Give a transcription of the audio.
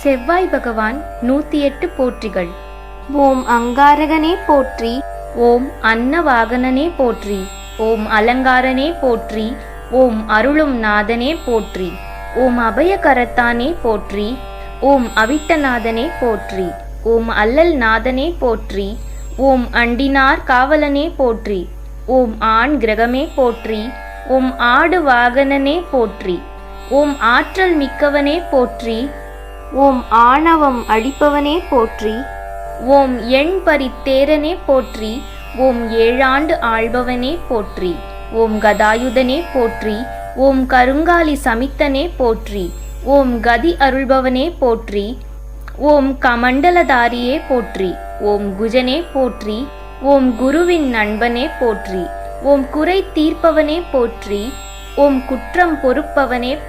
செவ்வாய் பகவான் நூத்தி எட்டு போற்றிகள் ஓம் அங்காரகனே போற்றி ஓம் அன்னவாகனனே போற்றி ஓம் அலங்காரனே போற்றி ஓம் அருளும் நாதனே போற்றி ஓம் அபயகரத்தானே போற்றி ஓம் அவிட்டநாதனே போற்றி ஓம் அல்லல் நாதனே போற்றி ஓம் அண்டினார் காவலனே போற்றி ஓம் ஆண் கிரகமே போற்றி ஓம் ஆடு வாகனனே போற்றி ஓம் ஆற்றல் மிக்கவனே போற்றி ஓம் ஆணவம் அழிப்பவனே போற்றி ஓம் எண் பரித்தேரனே போற்றி ஓம் ஏழாண்டு ஆள்பவனே போற்றி ஓம் கதாயுதனே போற்றி ஓம் கருங்காலி சமித்தனே போற்றி ஓம் கதி அருள்பவனே போற்றி ஓம் கமண்டலதாரியே போற்றி ஓம் குஜனே போற்றி ஓம் குருவின் நண்பனே போற்றி ஓம் குறை தீர்ப்பவனே போற்றி ஓம் குற்றம் பொறுப்பவனே போற்றி